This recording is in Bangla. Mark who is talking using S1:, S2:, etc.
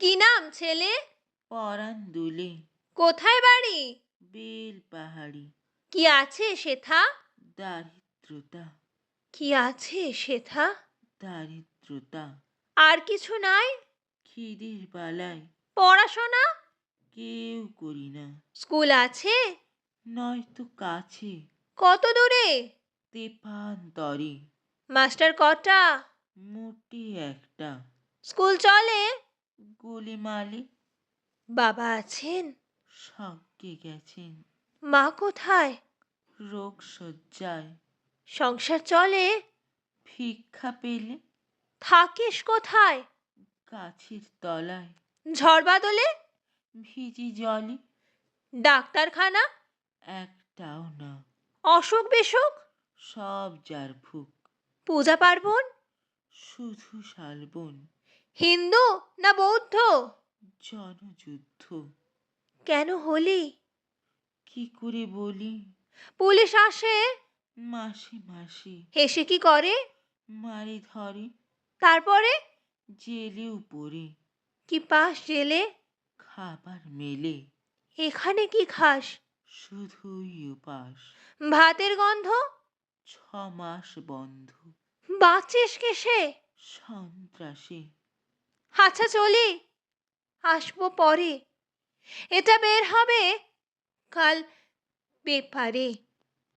S1: কি নাম ছেলে?
S2: পরাণ দুলে
S1: কোথায় বাড়ি?
S2: বেল পাহাড়ি
S1: কি আছে সেথা
S2: দারিদ্রতা।
S1: কি আছে সেথা
S2: দারিদ্রতা।
S1: আর কিছু নাই?
S2: খিদের বালায়
S1: পড়াশোনা?
S2: কেউ করি না।
S1: স্কুল আছে?
S2: নয়তো কাছে।
S1: কত দূরে?
S2: তেপান্তরে
S1: মাস্টার কটা?
S2: মোটে একটা।
S1: স্কুল চলে?
S2: গোলেমালে
S1: বাবা আছেন?
S2: সজ্ঞে গেছেন।
S1: মা কোথায়?
S2: রোগ শয্যায়।
S1: সংসার চলে?
S2: ভিক্ষা পেলে?
S1: থাকিস কোথায়?
S2: গাছের তলায়।
S1: ঝড় বাদলে?
S2: ভিজি জলে?
S1: ডাক্তারখানা?
S2: একটাও না।
S1: অসুখ বিসুখ?
S2: সব যার ভুক।
S1: পূজা পার্বণ?
S2: শুধু শালবন।
S1: হিন্দু না বৌদ্ধ?
S2: জনযুদ্ধ।
S1: কেন হলি?
S2: কি করে বলি?
S1: পুলিশ আসে?
S2: মাসে মাসে।
S1: হেসে কি করে?
S2: মারি ধরে।
S1: তারপরে?
S2: জেলে উপরে।
S1: কি পাস জেলে?
S2: খাবার মেলে।
S1: এখানে কি খাস?
S2: শুধুই উপাস।
S1: ভাতের গন্ধ?
S2: ছ মাস বন্ধ।
S1: বাঁচিস কেসে?
S2: সন্ত্রাসে।
S1: আচ্ছা চলি। আসব পরে। এটা বের হবে কাল বেপারে